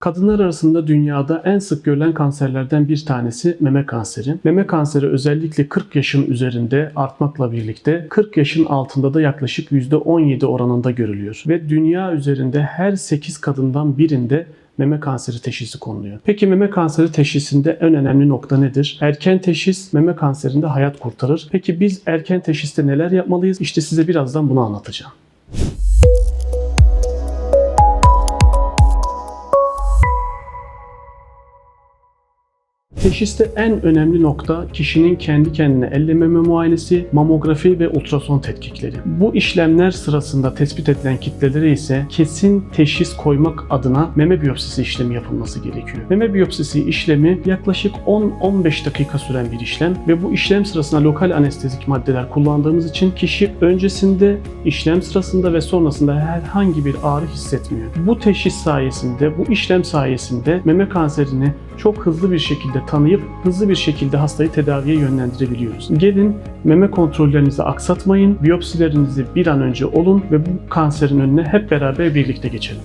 Kadınlar arasında dünyada en sık görülen kanserlerden bir tanesi meme kanseri. Meme kanseri özellikle 40 yaşın üzerinde artmakla birlikte 40 yaşın altında da yaklaşık %17 oranında görülüyor. Ve dünya üzerinde her 8 kadından birinde meme kanseri teşhisi konuluyor. Peki meme kanseri teşhisinde en önemli nokta nedir? Erken teşhis meme kanserinde hayat kurtarır. Peki biz erken teşhiste neler yapmalıyız? İşte size birazdan bunu anlatacağım. Teşhiste en önemli nokta kişinin kendi kendine ellememe muayenesi, mamografi ve ultrason tetkikleri. Bu işlemler sırasında tespit edilen kitlelere ise kesin teşhis koymak adına meme biyopsisi işlemi yapılması gerekiyor. Meme biyopsisi işlemi yaklaşık 10-15 dakika süren bir işlem ve bu işlem sırasında lokal anestezik maddeler kullandığımız için kişi öncesinde, işlem sırasında ve sonrasında herhangi bir ağrı hissetmiyor. Bu teşhis sayesinde, bu işlem sayesinde meme kanserini çok hızlı bir şekilde tanıyıp hızlı bir şekilde hastayı tedaviye yönlendirebiliyoruz. Gelin meme kontrollerinizi aksatmayın, biyopsilerinizi bir an önce olun ve bu kanserin önüne hep beraber birlikte geçelim.